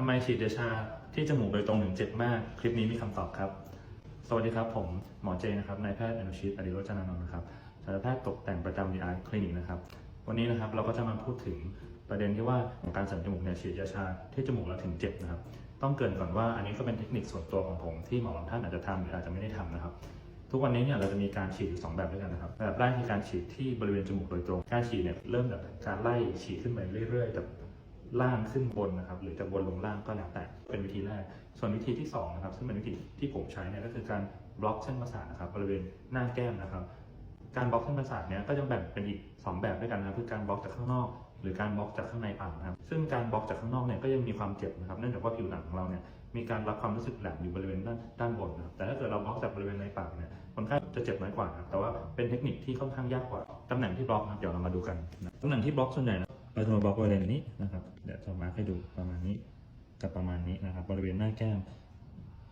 ทำไมฉีดยาชาที่จมูกโดยตรงถึงเจ็บมาก คลิปนี้มีคำตอบครับ สวัสดีครับ ผมหมอเจนะครับนายแพทย์อนุชิตอดิโรจนานนท์นะครับศัลยแพทย์ตกแต่งประจำดีอาร์คลินิกนะครับ วันนี้นะครับเราก็จะมาพูดถึงประเด็นที่ว่าการเสริมจมูกเนี่ยฉีดยาชาที่จมูกแล้วถึงเจ็บนะครับ ต้องเกรินก่อนว่าอันนี้ก็เป็นเทคนิคส่วนตัวของผมที่หมอบางท่านอาจจะทำหรืออาจจะไม่ได้ทำนะครับ ทุกวันนี้เนี่ยเราจะมีการฉีดอยู่สองแบบด้วยกันนะครับ แบบแรกคือการฉีดที่บริเวณจมูกโดยตรง การฉีดเนี่ยเริ่มจากการไล่ฉีดขึ้นไปเรื่อยๆจาก ล่างขึ้นบนนะครับ หรือจากบนลงล่างก็แล้วแต่เป็นวิธีแรก ส่วนวิธีที่สองนะครับซึ่งเป็นวิธีที่ผมใช้เนี่ยก็คือการบล็อกเส้นประสาทนะครับบริเวณหน้าแก้มนะครับ การบล็อกเส้นประสาทเนี่ยก็จะแบ่งเป็นอีก 2 แบบด้วยกันนะคือการบล็อกจากข้างนอก หรือการบล็อกจากข้างในปากนะครับ ซึ่งการบล็อกจากข้างนอกเนี่ยก็ยังมีความเจ็บนะครับเนื่องจากว่าผิวหนังของเราเนี่ยมีการรับความรู้สึกแหลมอยู่บริเวณด้านด้านบนนะครับแต่ถ้าเกิดเราบล็อกจากบริเวณในปากเนี่ยคนไข้จะเจ็บน้อยกว่านะครับแต่ว่าเป็นเทคนิคที่ค่อนข้างยากกว่าตำแหน่งที่บล็อกนะครับเดี๋ยวเรามาดูกันนะตำแหน่งที่บล็อกส่วนใหญ่นะ เราจะมาบล็อกบริเวณนี้นะครับ เดี๋ยวจะมาคให้ดูประมาณนี้กับประมาณนี้นะครับ บริเวณหน้าแก้ม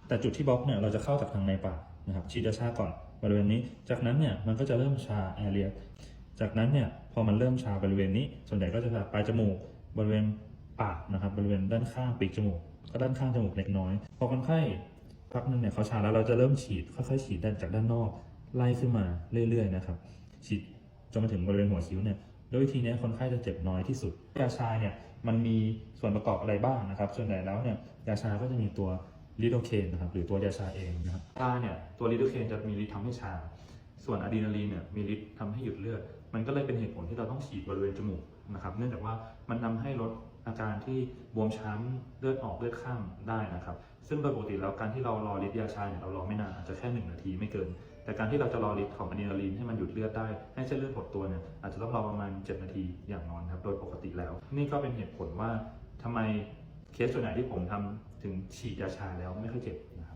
แต่จุดที่บล็อกเนี่ยเราจะเข้าจากทางในปากนะครับฉีดยาชาก่อนบริเวณนี้ จากนั้นเนี่ยมันก็จะเริ่มชาแอเรีย จากนั้นเนี่ยพอมันเริ่มชาบริเวณนี้ ส่วนใหญ่ก็จะชาปลายจมูกบริเวณปากนะครับ บริเวณด้านข้างปีกจมูกก็ด้านข้างจมูกเล็กน้อย พอคนไข้พักนึงเนี่ยเขาชาแล้วเราจะเริ่มฉีดค่อยๆฉีดด้านจากด้านนอกไล่ขึ้นมาเรื่อยๆนะครับฉีดจนมาถึงบริเวณหัวคิ้วเนี่ย โดยวิธีนี้คนไข้จะเจ็บน้อยที่สุด ยาชาเนี่ยมันมีส่วนประกอบอะไรบ้างนะครับ ส่วนใหญ่แล้วเนี่ยยาชาก็จะมีตัวลิโดเคนนะครับหรือตัวยาชาเองนะครับชาเนี่ยตัวลิโดเคนจะมีฤทธิ์ทำให้ชา ส่วนอะดรีนาลีนเนี่ยมีฤทธิ์ทำให้หยุดเลือด มันก็เลยเป็นเหตุผลที่เราต้องฉีดบริเวณจมูกนะครับ เนื่องจากว่ามันทำให้ลดอาการที่บวมช้ำเลือดออกเลือดข้างได้นะครับ ซึ่งโดยปกติแล้วการที่เรารอฤทธิ์ยาชาเนี่ยเรารอไม่นานอาจจะแค่หนึ่งนาทีไม่เกิน แต่การที่เราจะรอฤทธิ์ของอะดรีนาลีนให้มันหยุดเลือดได้ให้เส้นเลือดหดตัวเนี่ยอาจจะต้องรอประมาณ 7 นาทีอย่างน้อยนครับโดยปกติแล้ว นี่ก็เป็นเหตุผลว่าทำไมเคสส่วนใหญ่ที่ผมทำถึงฉีดยาชาแล้วไม่ค่อยเจ็บนะครับ